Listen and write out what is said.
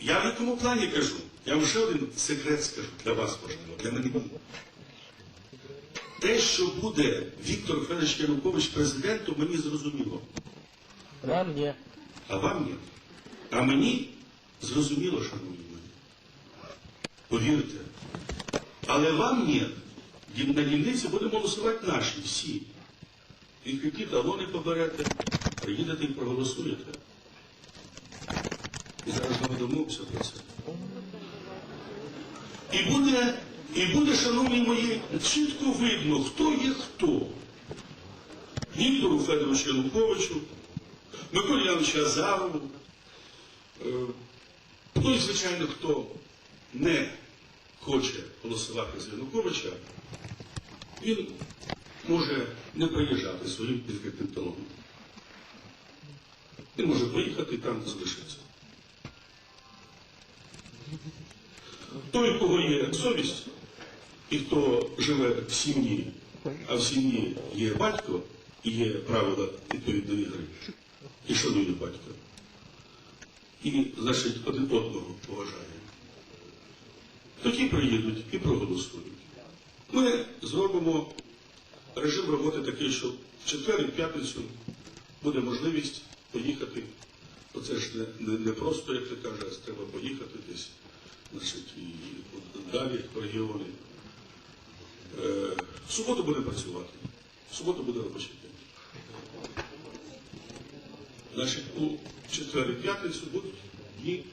Я в якому плані кажу. Я вам ще один секрет скажу для вас, можливо, для мене. Те, що буде Віктор Федорович Янукович президентом, мені зрозуміло. Нам ні. А вам ні. А мені зрозуміло, шановні мої. Повірте. Але вам ні. На дільниці будемо голосувати наші всі. І які талони поберете, приїдете і проголосуєте. Ми про це. І буде, і буде, шановні мої, чітко видно, хто є хто. Віктору Федоровичу Януковичу, Миколі Яновичу Азарову, е, ну звичайно, хто не хоче голосувати за Януковича, він може не приїжджати своїм відкритим талоном. Він може поїхати і там залишитися. Той, у кого є совість, і хто живе в сім'ї, а в сім'ї є батько і є правила відповідної гри, і шанує батька, і, значить, один одного поважає. Такі приїдуть і проголосують. Ми зробимо режим роботи такий, що в четвер і п'ятницю буде можливість поїхати. Оце ж не, не, не просто, як ти кажеш, треба поїхати десь, значить, і далі в регіони. Е, в суботу буде працювати. В суботу буде робочий день. Значить, у четвер і п'ятницю будуть дні